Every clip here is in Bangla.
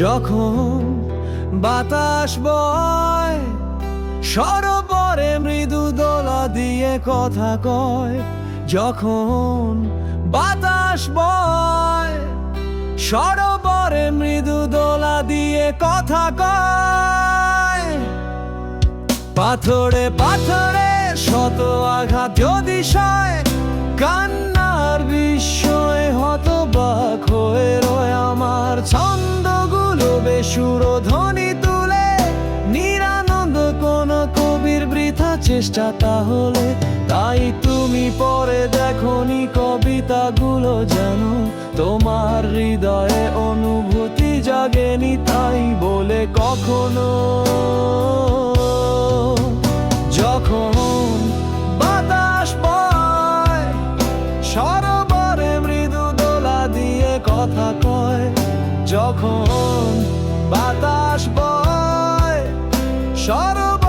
যখন বাতাস বয়, সরোবরে মৃদু দোলা দিয়ে কথা কয়, যখন বাতাস বয়, সরোবরে মৃদু দোলা দিয়ে কথা কয়। পাথরে পাথরে শত আঘাত যদি সয়, কান্নার বিস্ময় হতবাক হয়ে ছন্দগুলো ধ্বনি তুলে, নিরানন্দ কোন কবির বৃথা চেষ্টা তাহলে। তাই তুমি পরে দেখনি কবিতাগুলো জানো তোমার হৃদয়ে অনুভূতি জাগেনি তাই বলে কখনো। যখন বাতাস বয়, সরোবরে মৃদু দোলা দিয়ে কথা কয়, যখন বাতাস বয় সরোবরে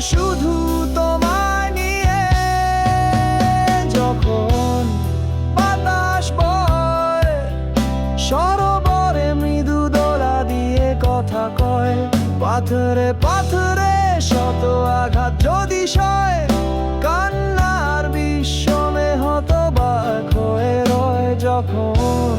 শুধু তোমায় নিয়ে যখন বাতাস বয়, সরোবরে মৃদু দোলা দিয়ে কথা কয়। পাথরে পাথরে শত আঘাত যদি সয়, কান্নার বিশ্বমে হতবাক হয়ে রয় যখন